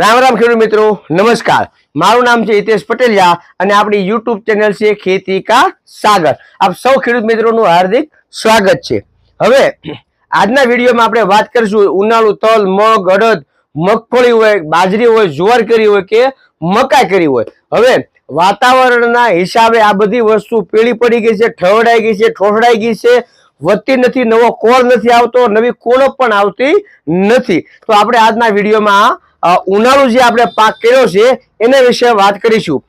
રામ રામ ખેડૂત મિત્રો, નમસ્કાર. મારું નામ છે હિતેશ પટેલિયા અને આપણી યુટ્યુબ ચેનલ છે ખેતી કા સાગર. આપ સૌ ખેડૂત મિત્રોનું હાર્દિક સ્વાગત છે. હવે, આજના વિડીયોમાં આપણે વાત કરીશું ઉનાળુ તલ, મગ, અડદ, મગફળી હોય, બાજરી હોય, જુવાર કરી હોય કે મકાઈ કરી હોય. હવે, વાતાવરણના હિસાબે આ બધી વસ્તુ પીળી પડી ગઈ છે, ઠવડાઈ ગઈ છે, ઠોઠડાઈ ગઈ છે, વધતી નથી, નવો કોળ નથી આવતો, નવી કોળો પણ આવતી નથી. તો આપણે આજના વિડીયોમાં ઉનાળુ જે આપણે પાક કર્યો છે, એના વિશે વાત કરીશું.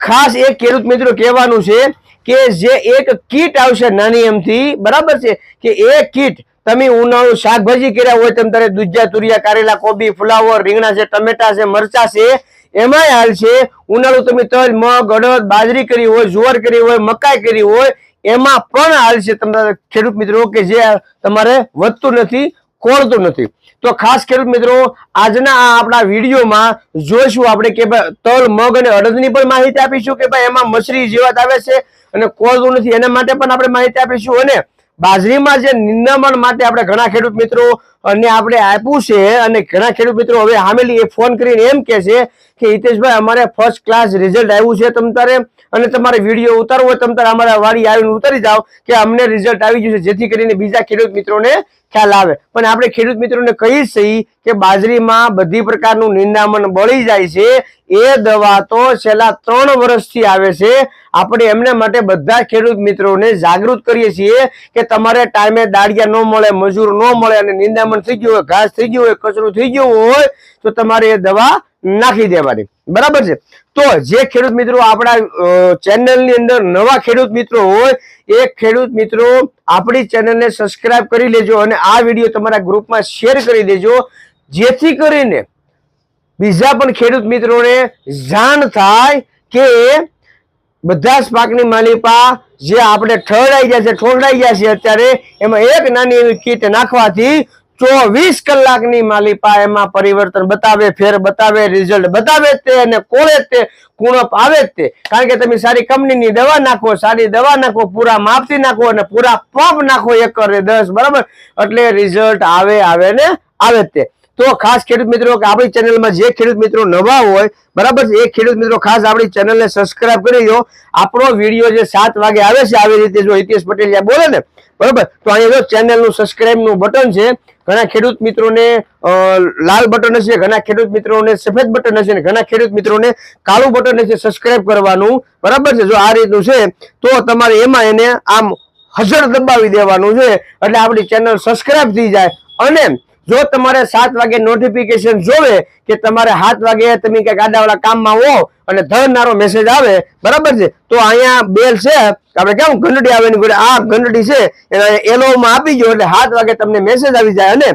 ખાસ એક ખેડૂત મિત્રો કહેવાનું છે કે જે એક કીટ આવશે નાની એમથી, બરાબર છે? કે એ કીટ તમે ઉનાળુ શાકભાજી કર્યા હોય, તમે તારે દુજ્જા તુરિયા, કારેલા, કોબી, ફુલાવર, રીંગણા છે, ટમેટા છે, મરચા છે, એમાંય હાલ છે, ઉનાળુ તમે તલ, મગ, અડદ, બાજરી કરી હોય, જુવાર કરી હોય, મકાઈ કરી હોય, એમાં પણ હાલ છે, તમારા ખેડૂત મિત્રો, કે જે તમારે વધતું નથી, ખોળતું નથી. તો ખાસ ખેડૂત મિત્રો, આજના આ આપણા વિડીયોમાં જોઈશું આપણે કે ભાઈ તલ, મગ અને અડદની પણ માહિતી આપીશું કે ભાઈ એમાં મસરી જીવાત આવે છે અને કોળતું નથી. એના માટે પણ આપણે માહિતી આપીશું અને બાજરીમાં જે નિંદામણ માટે આપણે ઘણા ખેડૂત મિત્રો અને આપણે આપ્યું છે અને ઘણા ખેડૂત મિત્રો હવે હામેલી એ ફોન કરીને એમ કે છે કે હિતેશભાઈ, અમારે ફર્સ્ટ ક્લાસ રિઝલ્ટ આવ્યું છે તમ તારે, અને તમારે વીડિયો ઉતારવો હોય તમ તારે અમારા વાડી આવીને ઉતારી જાઓ કે અમને રિઝલ્ટ આવી ગયું છે, જેથી કરીને બીજા ખેડૂત મિત્રોને ખ્યાલ આવે. પણ આપણે ખેડૂત મિત્રોને કહી છીએ કે બાજરીમાં બધી પ્રકારનું નિંદામણ બળી જાય છે. એ દવા તો છેલ્લા ત્રણ વર્ષથી આવે છે. આપણે એમને માટે બધા ખેડૂત મિત્રોને જાગૃત કરીએ છીએ કે તમારે ટાઈમે દાળિયા ન મળે, મજૂર ન મળે અને નિંદામણ થઈ ગયું હોય, ઘાસ થઈ ગયું હોય, કચરું થઈ ગયું હોય, તો તમારે એ દવા નાખી દેવાની બરાબર છે? તો જે ખેડૂત મિત્રો આપણા ચેનલની અંદર નવા ખેડૂત મિત્રો હોય, એ ખેડૂત મિત્રો આપણી ચેનલને સબસ્ક્રાઇબ કરી લેજો અને આ વીડિયો તમારા ગ્રુપમાં શેર કરી દેજો. જેથી કરીને બીજા પણ ખેડૂત મિત્રોને જાણ થાય કે બધા જ પાકની માલિપા જે આપણે ઠરડાઈ ગયા છે ઠોરડાઈ ગયા છે અત્યારે, એમાં એક નાની એવી કીટ નાખવાથી ચોવીસ કલાકની માલિપા એમાં પરિવર્તન બતાવે, ફેર બતાવે રિઝલ્ટ બતાવે તે અને કોળે તે કુણપ આવે તે. કારણ કે તમે સારી કંપનીની દવા નાખો, સારી દવા નાખો, પૂરા માપથી નાખો અને પૂરા પંપ નાખો એકરે દસ, બરાબર? એટલે રિઝલ્ટ આવે આવે ને આવે તે. તો ખાસ ખેડૂત મિત્રો, કે આપણી ચેનલમાં જે ખેડૂત મિત્રો નવા હોય, બરાબર એ ખેડૂત મિત્રો ખાસ આપણી ચેનલને સબસ્ક્રાઇબ કરી દો આપણો વીડિયો જે સાત વાગે આવે છે, આવી રીતે જો હિતેશ પટેલ બોલે ને, બરાબર? તો અહીંયા જો ચેનલનું સબસ્ક્રાઇબનું બટન છે ઘણા ખેડૂત મિત્રોને લાલ બટન હશે, ઘણા ખેડૂત મિત્રોને સફેદ બટન હશે ઘણા ખેડૂત મિત્રોને કાળું બટન હશે. સબસ્ક્રાઇબ કરવાનું બરાબર છે. જો આ રીતનું છે, તો તમારે એમાં એને આમ હજર દબાવી દેવાનું છે. એટલે આપણી ચેનલ સબસ્ક્રાઇબ થઈ જાય અને જો તમારે સાત વાગે નોટિફિકેશન જોવે કે તમારે સાત વાગે તમે ક્યાંક આડાવાળા કામમાં હો અને ધરનારો મેસેજ આવે, બરાબર છે? તો અહીંયા બેલ છે. આપણે કેમ ઘંટડી આવે ને આ ઘંટડી છે. એના એલોમાં આપી ગયો એટલે સાત વાગે તમને મેસેજ આવી જાય. અને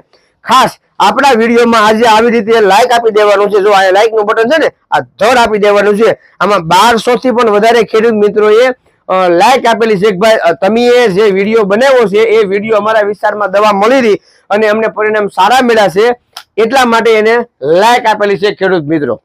ખાસ આપણા વિડીયોમાં આજે આવી રીતે લાઈક આપી દેવાનું છે. જો આ લાઈકનું બટન છે ને, આ ધર આપી દેવાનું છે. આમાં બારસો થી પણ વધારે ખેડૂત મિત્રોએ લાઈક આપેલી કે તમે જે વીડિયો બનાવ્યો છે, એ વીડિયો અમારા વિસ્તારમાં દવા મળી રહી. અને અમને પરિણામ સારા મળ્યા એટલા માટે એને લાયક આપેલી છે ખેડૂત મિત્રો.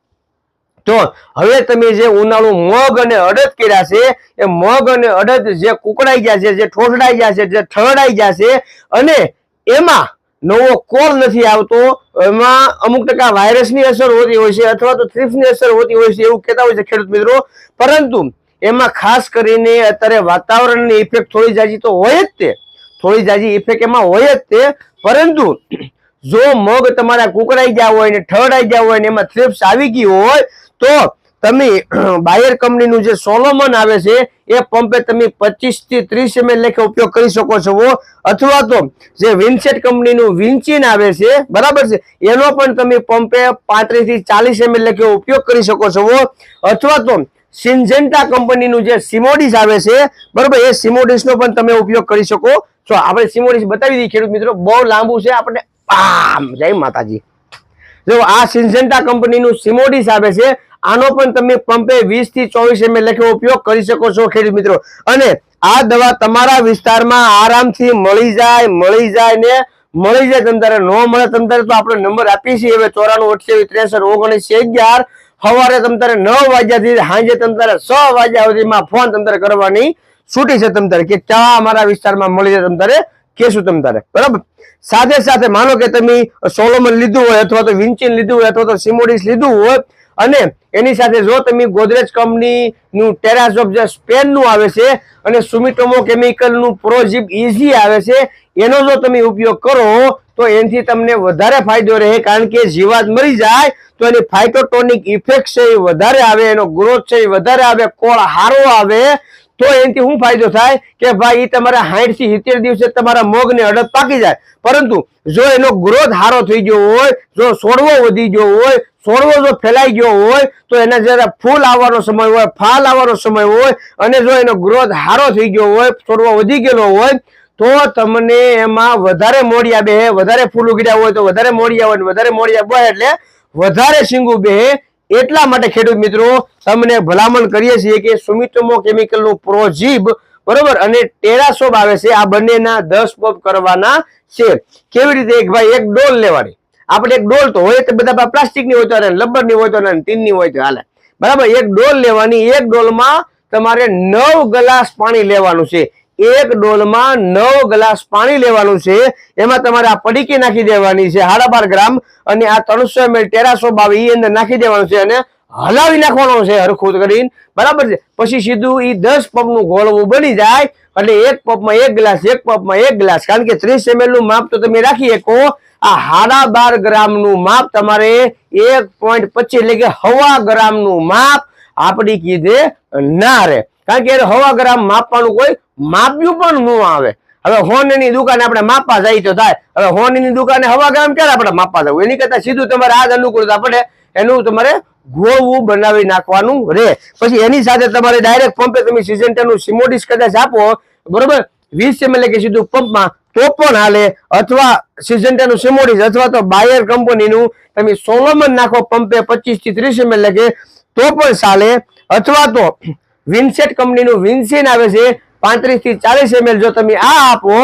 તો હવે તમે જે ઉનાળુ મગ અને અડદ કર્યા છે, એ મગ અને અડદ જે કુકડાઈ ગયા છે, જે ઠોસડાઈ ગયા છે, જે ઠરડાઈ ગયા છે, અને એમાં નવો કોર નથી આવતો, એમાં અમુક ટકા વાયરસની અસર હોતી હોય છે અથવા તો થ્રીપ્સની અસર હોતી હોય છે એવું કહેતા હોય છે ખેડૂત મિત્રો. પરંતુ એમાં ખાસ કરીને અત્યારે વાતાવરણની ઇફેક્ટ થોડી જાજી તો હોય જ તે. થોડી જાજી ઇફેક્ટ એમાં હોય જ તે. પરંતુ જો મગ તમારા કુકડાઈ ગયા હોય ને ઠરડાઈ ગયા હોય ને એમાં થ્રિપ્સ આવી ગઈ હોય, તો તમે બાયર કંપનીનું જે સોલોમન આવે છે, એ પંપે તમે પચીસથી ત્રીસ એમએલ લેખે ઉપયોગ કરી શકો છો અથવા તો જે વિન્સેટ કંપનીનું વિન્ચિન આવે છે, બરાબર છે, એનો પણ તમે પંપે પાંત્રીસથી ચાલીસ એમએલ લેખે ઉપયોગ કરી શકો છો અથવા તો સિન્જેન્ટા કંપનીનું જે સિમોડિસ આવે છે, બરાબર, એ સિમોડિસનો પણ તમે ઉપયોગ કરી શકો. છો આપણે સિમોડિસ બતાવી દઈએ ખેડૂત મિત્રો, બહુ લાંબુ છે આપણે આમ, જય માતાજી. જો આ સિન્જેન્ટા કંપનીનું સિમોડિસ આવે છે, આનો પણ તમે પંપે વીસથી ચોવીસ એમએલ લખે ઉપયોગ કરી શકો છો ખેડૂત મિત્રો. અને આ દવા તમારા વિસ્તારમાં આરામથી મળી જાય મળી જાય ને મળી જાય તમ તારે ન મળે તમ તારે તો આપણે નંબર આપીએ છીએ. હવે ચોરાણું, અઠ્યાવીસ, ત્રેસઠ, ઓગણીસ, અગિયાર સવારે તમ તારે નવ વાગ્યાથી સાંજે તમ તારે છ વાગ્યા સુધીમાં ફોન તમતારે કરવાની છૂટી છે તમ તારે કે ક્યાં અમારા વિસ્તારમાં મળી જાય તમ તારે કહેશું તમ તારે. બરાબર? સાથે સાથે માનો કે તમે સોલોમન લીધું હોય અથવા તો વિન્ચિન લીધું હોય અથવા તો સિમોડિસ લીધું હોય અને એની સાથે જો તમે ગોદરેજ કંપની નું ઓફ જે સ્પેનનું આવે છે અને સુમિટોમો કેમિકલનું પ્રોજીપ ઇઝી આવે છે, એનો જો તમે ઉપયોગ કરો તો એનાથી તમને વધારે ફાયદો રહે, કારણ કે જીવાત મરી જાય તો એની ફાઇટોટોનિક ઇફેક્ટ છે એ વધારે આવે, એનો ગ્રોથ છે એ વધારે આવે કોળ હારો આવે, તો એનાથી શું ફાયદો થાય કે ભાઈ એ તમારા સાઠ સિત્તેર દિવસે તમારા મોગને અડદ પાકી જાય. પરંતુ જો એનો ગ્રોથ હારો થઈ ગયો હોય, જો છોડવો વધી ગયો હોય છોડવો જો ફેલાઈ ગયો હોય, તો એના જયારે ફૂલ આવવાનો સમય હોય, ફાલ આવવાનો સમય હોય, અને જો એનો ગ્રોથ હારો થઈ ગયો હોય છોડવો વધી ગયેલો હોય તો તમને એમાં વધારે મોડિયા બે, વધારે ફૂલ ઉગડ્યા હોય તો વધારે મોડિયા હોય વધારે મોડિયા બે એટલે વધારે શીંગું બે. એટલા માટે ખેડૂત મિત્રો, તમને ભલામણ કરીએ છીએ કે સુમિટોમો કેમિકલનું પ્રોજીબ, બરોબર? અને ટેરાસોબ આવે છે આ બંનેના દસ પંપ કરવાના છે. કેવી રીતે? એક ભાઈ એક ડોલ લેવાની. આપણે એક ડોલ તો હોય તો બધા પ્લાસ્ટિકની હોય તો લબ્બરની હોય તો ટીનની હોય તો હાલે. બરાબર? એક ડોલ લેવાની, એક ડોલમાં તમારે નવ ગ્લાસ પાણી લેવાનું છે. એક ડોલમાં નવ ગ્લાસ પાણી લેવાનું છે. એમાં તમારે આ પડીકી નાખી દેવાની છે સાડા બાર ગ્રામ. અને આ ત્રણસો એમએલ ટેરાસો આવે એ અંદર નાખી દેવાનું છે અને હલાવી નાખવાનો છે હરખું કરીને. બરાબર છે? પછી સીધું એ દસ પંપનું ગોળવું બની જાય. એટલે એક પંપમાં એક ગ્લાસ, એક પંપમાં એક ગ્લાસ. કારણ કે ત્રીસ એમએલનું માપ તો તમે રાખી શકો. આ સાડા બાર ગ્રામનું માપ તમારે એક પોઈન્ટ પચીસ એટલે કે હવા ગ્રામનું માપ આપણી કીધે ના રહે. કારણ કે હવા ગ્રામ માપવાનું કોઈ માપ્યું પણ ન આવે. હવે હોનની દુકાને આપણે માપવા જાય તો થાય. હવે હોનની દુકાને હવા ગામ ક્યારે આપણે માપવા જવું? એની કરતા સીધું તમારે આ જ અનુકૂળતા પડે. એનું તમારે ગોવું બનાવી નાખવાનું રહે પછી એની સાથે તમારે ડાયરેક્ટ પંપે તમે સિઝન્ટાનું સિમોડિસ કદાચ આપો, બરોબર? વીસ એમએલ કે સીધું પંપમાં તો પણ હાલે. અથવા સિઝન્ટાનું સિમોડિસ અથવા તો બાયર કંપનીનું તમે સોલોમન નાખો પંપે પચીસથી ત્રીસ એમએલ કે, તો પણ ચાલે. અથવા તો વિન્સેટ કંપનીનું વિન્સેન આવે છે. પાંત્રીસથી ચાલીસ એમએલ જો તમે આ આપો,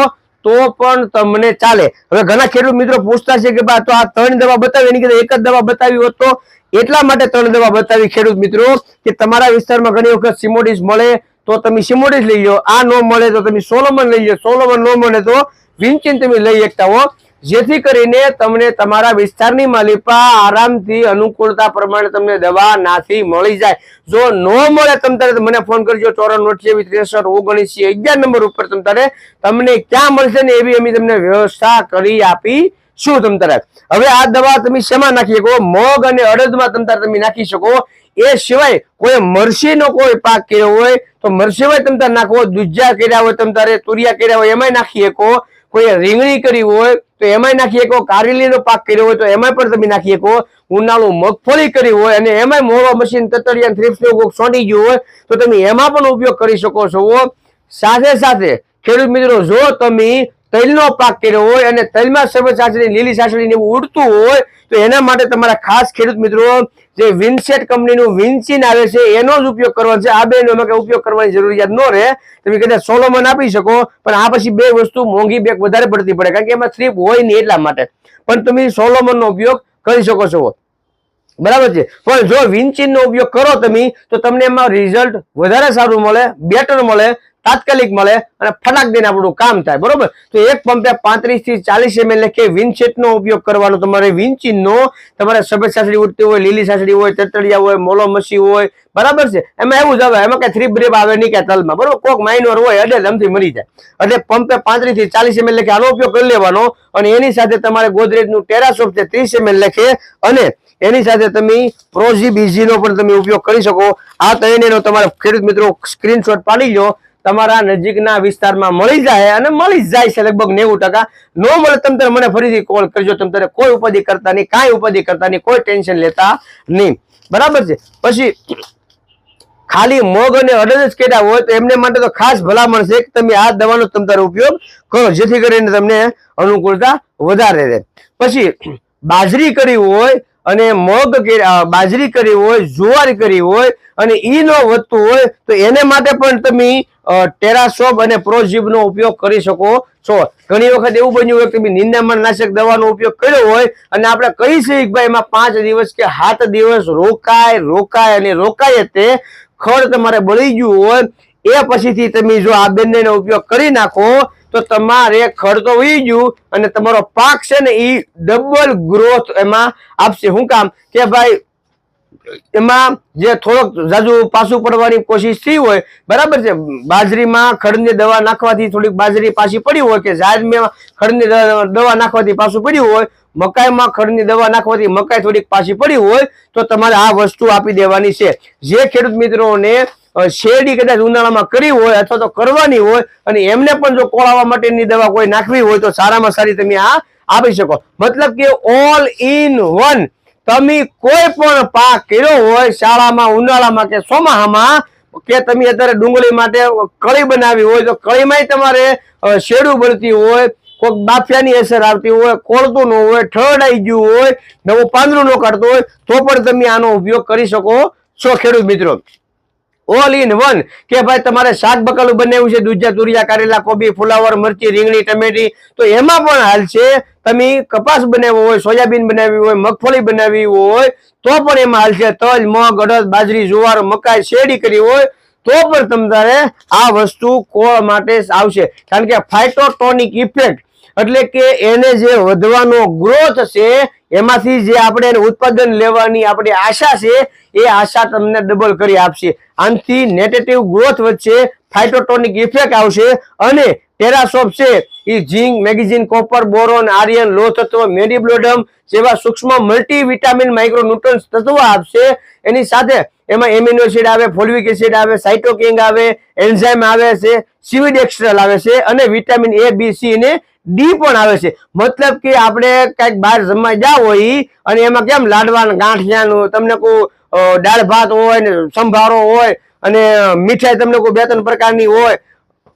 તો પણ તમને ચાલે. હવે ઘણા ખેડૂત મિત્રો પૂછતા છે કે બા, તો આ ત્રણ દવા બતાવી, એની કરતા એક જ દવા બતાવી હોત તો? એટલા માટે ત્રણ દવા બતાવી ખેડૂત મિત્રો, કે તમારા વિસ્તારમાં ઘણી વખત સિમોડિસ મળે, તો તમે સિમોડિસ લઈ લો આ ન મળે તો તમે સોલોમન લઈ લો સોલોમન ન મળે તો વિન્ચિન તમે લઈ શકતા હો. જેથી કરીને તમને તમારા વિસ્તારની માલિપા આરામથી અનુકૂળતા પ્રમાણે તમને દવા નાથી મળી જાય. જો ન મળે તમ તારે તો મને ફોન કરજો. ચોરાણું અઠ્યાવીસ ત્રેસઠ ઓગણીસ અગિયાર નંબર ઉપર તમ તારે તમને ક્યાં મળશે ને એવી અમે તમને વ્યવસ્થા કરી આપી શું તમ તારે. હવે આ દવા તમે શેમાં નાખી શકો? મગ અને અડદમાં તમ તારે તમે નાખી શકો. એ સિવાય કોઈ મરસીનો કોઈ પાક કર્યો હોય તો મરસીમાં તમ તારે નાખવો. દુજ્જા કર્યા હોય તમ તારે, તુરિયા કર્યા હોય એમાંય નાખી શકો. કોઈ રીંગણી કરી હોય તો એમાંય નાખી શકો, કારેલીનો પાક કર્યો હોય તો એમાંય પણ તમે નાખી શકો. ઉનાળું મગફળી કરી હોય અને એમાંય મોવા મશીન, તતડિયા થ્રિપ્સનો કોક સોંટી ગયું હોય તો તમે એમાં પણ ઉપયોગ કરી શકો છો. સાથે સાથે ખેડૂત મિત્રો, જો તમે તલનો પાક કર્યો હોય અને તલમાં સફેદ સાસડી લીલી સાસડી ને ઉડતું હોય, તો એના માટે તમારા ખાસ ખેડૂત મિત્રો, જે વિન્સેટ કંપનીનું વિન્સિન આવે છે, એનો જ ઉપયોગ કરવાનો છે. આ બે એમાં કઈ ઉપયોગ કરવાની જરૂરિયાત ન રહે. તમે કદાચ સોલોમન આપી શકો, પણ આ પછી બે વસ્તુ મોંઘી બેગ વધારે પડતી પડે, કારણ કે એમાં સ્ટ્રીપ હોય નહીં એટલા માટે. પણ તમે સોલોમનનો ઉપયોગ કરી શકો છો. બરાબર છે? પણ જો વિન્ચિનનો ઉપયોગ કરો તમે, તો તમને એમાં રિઝલ્ટ વધારે સારું મળે બેટર મળે તાત્કાલિક મળે અને ફટાક દઈને આપણું કામ થાય, બરોબર? તો એક પંપે પાંત્રીસથી ચાલીસ એમએલ લખે વિન્સેટનો ઉપયોગ કરવાનો. તમારે વિન્ચિનનો, તમારે સફેદ સાસડી ઉડતી હોય, લીલી સાસડી હોય તતડિયા હોય, મોલો મસી હોય, બરાબર છે? એમાં એવું જ આવે, એમાં કઈ થ્રી બ્રેપ આવે નહીં કે તલમાં, બરોબર? કોક માઇનોર હોય, અડે લમથી મરી જાય. એટલે પંપે પાંત્રીસથી ચાલીસ એમએલ લખે આનો ઉપયોગ કરી લેવાનો અને એની સાથે તમારે ગોદરેજનું ટેરાસોપ છે ત્રીસ એમએલ લખે અને એની સાથે તમે પ્રોઝી બીજીનો પણ તમે ઉપયોગ કરી શકો. આ ત્રણેયનો તમારે ખેડૂત મિત્રો સ્ક્રીનશોટ પાડી લો તમારા નજીકના વિસ્તારમાં મળી જાય અને મળી જાય છે લગભગ નેવું ટકા. નો મળે તમે મને ફરીથી કોલ કરજો. તમે કોઈ ઉપાધિ કરતા નહીં, કાંઈ ઉપાધિ કરતા નહીં, કોઈ ટેન્શન લેતા નહીં. બરાબર છે? પછી ખાલી મોગ અને અડદ જ કેટા હોય તો એમને માટે તો ખાસ ભલામણ છે કે તમે આ દવાનો તમે ઉપયોગ કરો, જેથી કરીને તમને અનુકૂળતા વધારે રહે. પછી બાજરી કરી હોય અને મગ બાજરી કરી હોય, જુવાર કરી હોય, અને ઈ ન વધતું હોય, તો એને માટે પણ તમે ટેરાસોબ અને પ્રોજીબનો ઉપયોગ કરી શકો છો. ઘણી વખત એવું બન્યું હોય કે તમે નિંદામણ નાશક દવાનો ઉપયોગ કર્યો હોય, અને આપણે કહી કે ભાઈ એમાં પાંચ દિવસ કે સાત દિવસ રોકાય રોકાય અને રોકાય તે ખડ તમારે બળી ગયું હોય, એ પછીથી તમે જો આ બંનેનો ઉપયોગ કરી નાખો તો તમારે ખર્ચ તો ગયું અને તમારો પાક છે ને એ ડબલ ગ્રોથ એમાં આપશે. શું કામ કે ભાઈ એમાં જે થોડોક જાજુ પાછું પડવાની કોશિશ થઈ હોય, બરાબર છે, બાજરીમાં ખડની દવા નાખવાથી થોડીક બાજરી પાછી પડી હોય કે જાહેરમાં ખડની દવા નાખવાથી પાછું પડ્યું હોય, મકાઈમાં ખડની દવા નાખવાથી મકાઈ થોડીક પાછી પડી હોય, તો તમારે આ વસ્તુ આપી દેવાની છે. જે ખેડૂત મિત્રોને શેરડી કદાચ ઉનાળામાં કરી હોય અથવા તો કરવાની હોય અને એમને પણ જો કોળાવા માટેની દવા કોઈ નાખવી હોય તો સારામાં સારી તમે આ આપી શકો. મતલબ કે ઓલ ઇન વન તમે કોઈ પણ પાક કર્યો હોય શાળામાં, ઉનાળામાં કે ચોમાહામાં, કે તમે અત્યારે ડુંગળી માટે કળી બનાવી હોય, તો કળીમાં તમારે શેડું બળતી હોય, કોઈક બાફિયાની અસર આવતી હોય, કોળતું ન હોય ઠરડાઈ ગયું હોય, નવું પાંદરું ન કાઢતું હોય, તો પણ તમે આનો ઉપયોગ કરી શકો છો ખેડૂત મિત્રો. ઓલ ઇન વન કે ભાઈ તમારે શાક બકાલું બનાવ્યું છે, દૂધિયા, તુરિયા, કારેલા, કોબી, ફુલાવર, મરચી, રીંગણી, ટમેટી, તો એમાં પણ હાલ છે તમે કપાસ બનાવ્યો હોય, સોયાબીન બનાવી હોય, મગફળી બનાવી હોય, તો પણ એમાં હાલશે તજ મગ, અડદ, બાજરી, જુવાર, મકાઈ, શેરડી કરી હોય, તો પણ તમારે આ વસ્તુ કોળ માટે આવશે. કારણ કે ફાઇટોટોનિક ઇફેક્ટ એટલે કે એને જે વધવાનો ગ્રોથ છે, એમાંથી જે આપણે ઉત્પાદન લેવાની આપણી આશા છે, એ આશા તમને ડબલ કરી આપશે. આનાથી નેગેટિવ ગ્રોથ વચ્ચે ફાઇટોટોનિક ઇફેક્ટ આવશે અને ટેરાસોપ છે એ zinc, magnesium, copper, boron, iron લો તત્વ મેડિબ્લોડમ જેવા સૂક્ષ્મ મલ્ટીવિટામિન માઇક્રોન્યુટ્રન્સ તત્વો આપશે. એની સાથે એમાં એમિનો એસિડ આવે, ફોલ્વિક એસિડ આવે સાઇટોકિંગ આવે, એન્ઝાઇમ આવે છે સીવીડ એક્સ્ટ્રલ આવે છે અને વિટામિન એ, બી, સી અને ડી પણ આવે છે. મતલબ કે આપણે કંઈક બહાર જમવા જાવ હોય અને એમાં કેમ લાડવા ગાંઠિયાનું, તમને કોઈ દાળ, ભાત હોય ને સંભારો હોય અને મીઠાઈ તમને કોઈ બે, ત્રણ પ્રકારની હોય,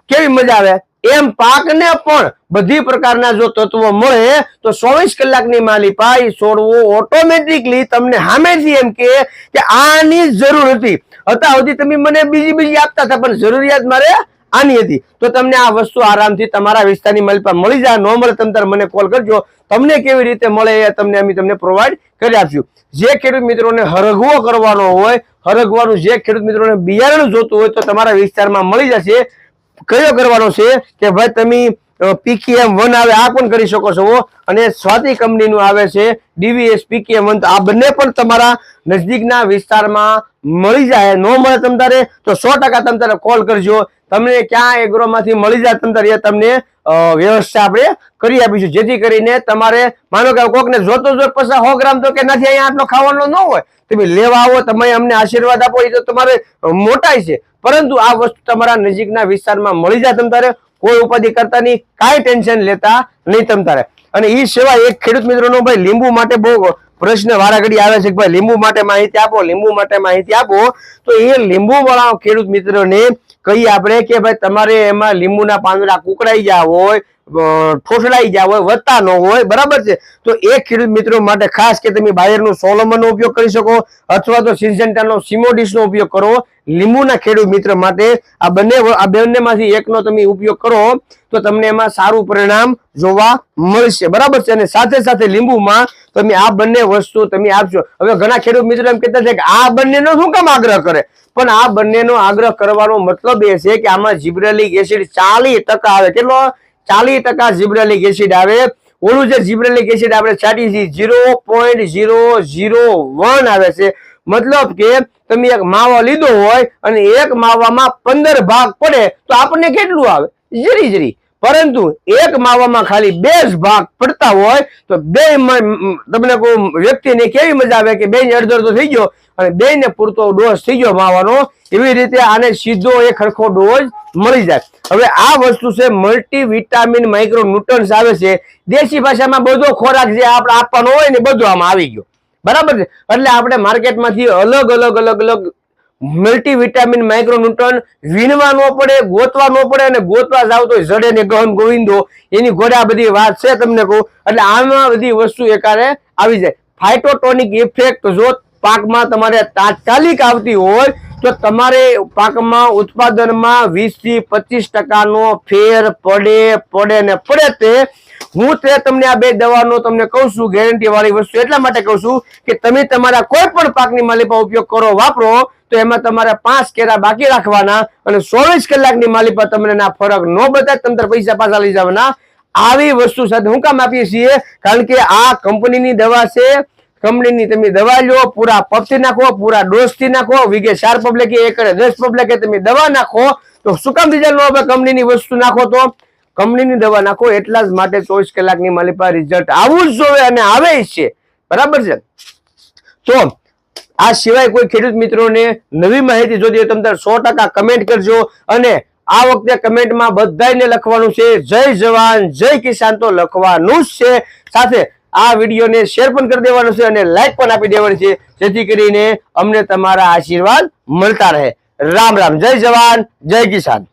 કેવી મજા આવે? એમ પાકને પણ બધી પ્રકારના જો તત્વો મળે તો ચોવીસ કલાકની માલિપા છોડવું ઓટોમેટિકલી તમને સામેથી એમ કે આની જરૂર હતી. હતા સુધી તમે મને બીજી બીજી આપતા હતા, પણ જરૂરિયાત મારે આની હતી. તો તમને આ વસ્તુ આરામથી તમારા વિસ્તારની માલિપા મળી જાય. ન મળે તમે મને કોલ કરજો. તમને કેવી રીતે મળે એ તમને અમે તમને પ્રોવાઈડ કરી આપશું. જે ખેડૂત મિત્રોને હરગવો કરવાનો હોય, હરગવાનું જે ખેડૂત મિત્રોને બિયારણ જોતું હોય તો તમારા વિસ્તારમાં મળી જશે. કયો કરવાનો છે કે ભાઈ તમે પીકેએમ વન આવે આ પણ કરી શકો છો. અને સ્વાતિ કંપનીનું આવે છે, ડીવીએસ, પીકેએમ વન. આ બંને પણ તમારા નજદીકના વિસ્તારમાં મળી જાય. ન મળે તમ તારે, તો સો ટકા તમ તારે કોલ કરજો. તમને ક્યાં એગ્રોમાંથી મળી જાય તમારે તમને વ્યવસ્થા આપણે કરી આપીશું. જેથી કરીને તમારે, માનો કે કોકને જોતો જોત પૈસા સો ગ્રામ તો કે નથી, અહીંયા આટલો ખાવાનો ન હોય. તમે લેવા આવો, તમે અમને આશીર્વાદ આપો એ તો તમારે મોટાય છે. પરંતુ આ વસ્તુ તમારા નજીકના વિસ્તારમાં મળી જાય તમ તારે, કોઈ ઉપાધિ કરતા નહીં, કાંઈ ટેન્શન લેતા નહીં તમ તારે. અને એ સિવાય એક ખેડૂત મિત્રોનો ભાઈ લીંબુ માટે બહુ પ્રશ્ન વારાઘડી આવે છે કે ભાઈ લીંબુ માટે માહિતી આપો, લીંબુ માટે માહિતી આપો, તો એ લીંબુ વાળા ખેડૂત મિત્રોને કહીએ આપણે કે ભાઈ તમારે એમાં લીંબુના પાંદડા કુકડાઈ ગયા હોય ઠોસડાઈ ગયા હોય, વધતા ન હોય, બરાબર છે? તો એ ખેડૂત મિત્રો માટે ખાસ કે તમે બાયરનો સોલોમનનો ઉપયોગ કરી શકો, અથવા તો સિન્સેન્ટાનો સિમોડિસનો ઉપયોગ કરો. લીંબુના ખેડૂત મિત્ર માટે આ બંને આ બંનેમાંથી એકનો તમે ઉપયોગ કરો, તો તમને એમાં સારું પરિણામ જોવા મળશે. બરાબર છે? અને સાથે સાથે લીંબુમાં તમે આ બંને વસ્તુ તમે આપશો હવે ઘણા ખેડૂત મિત્રો એમ કહેતા છે કે આ બંનેનો શું કામ આગ્રહ કરે? પણ આ બંનેનો આગ્રહ કરવાનો મતલબ એ છે કે આમાં જીબ્રેલિક એસિડ ચાલીસ ટકા આવે. કેટલો? ચાલીસ ટકા જીબ્રેલિક એસિડ આવે. ઓલું જે જીબ્રેલિક એસિડ આપણે છાંટીએ છીએ, ઝીરો પોઈન્ટ વન આવે છે. મતલબ કે તમે એક માવો લીધો હોય અને એક માવામાં પંદર ભાગ પડે, તો આપણને કેટલું આવે? જરી જરી પરંતુ એક માવામાં ખાલી બે જ ભાગ પડતા હોય, તો બે તમને કોઈ વ્યક્તિને કેવી મજા આવે કે બે અડધો અડધો થઈ ગયો અને બે ને પૂરતો ડોઝ થઈ ગયો માવાનો એવી રીતે આને સીધો એક ખરખો ડોઝ મળી જાય. હવે આ વસ્તુ છે મલ્ટી વિટામિન માઇક્રો ન્યુટ્રન્સ આવે છે. દેશી ભાષામાં બધો ખોરાક જે આપણે આપવાનો હોય ને બધો આમાં આવી ગયો. બરાબર છે? એટલે આપણે માર્કેટમાંથી અલગ અલગ અલગ અલગ મલ્ટી વિટામિન માઇક્રોન્યુટ્રન વીણવા ન પડે ગોતવા ન પડે અને ગોતવા જાવ તો જડે ને ગહન ગોવિંદો. એની ઘોડા બધી વાત છે તમને કહું. એટલે આમાં બધી વસ્તુ એકારે આવી જાય. ફાઇટોટોનિક ઇફેક્ટ જો પાકમાં તમારે તાત્કાલિક આવતી હોય તો તમારે પાકમાં ઉત્પાદનમાં વીસથી પચીસ ટકાનો ફેર પડે પડે ને પડે તે. હું તે તમને આ બે દવાનો તમને કહું છું ગેરંટી વાળી વસ્તુ. એટલા માટે કહું છું કે તમે તમારા કોઈ પણ પાકની માલિપા ઉપયોગ કરો, વાપરો, તો એમાં તમારે પાંચ કેરા બાકી રાખવાના અને ચોવીસ કલાકની માલિપા તમને ના ફરક ન બતાવે તમને પૈસા પાછા લઈ જવાના. આવી વસ્તુ સાથે હું કામ આપીએ છીએ, કારણ કે આ કંપનીની દવા છે કંપનીની તમે દવા લો, પૂરા પપથી નાખો, પૂરા ડોઝથી નાખો વીઘે ચાર પબલે એક દસ પબલે કે તમે દવા નાખો, તો શું કામ રિઝલ્ટ આપે કંપનીની વસ્તુ નાખો તો? કંપનીની દવા નાખો એટલા જ માટે ચોવીસ કલાકની માલિપા રિઝલ્ટ આવું જ જોઈએ અને આવે છે. બરાબર છે? તો આ સિવાય કોઈ ખેડૂત મિત્રોને નવી માહિતી જોતી હોય તમે સો ટકા કમેન્ટ કરજો અને આ વખતે કમેન્ટમાં બધાને લખવાનું છે, જય જવાન, જય કિસાન તો લખવાનું જ છે. સાથે આ વિડીયોને શેર પણ કરી દેવાનો છે અને લાઈક પણ આપી દેવાની છે. જેથી કરીને અમને તમારા આશીર્વાદ મળતા રહે. રામ રામ. જય જવાન. જય કિસાન.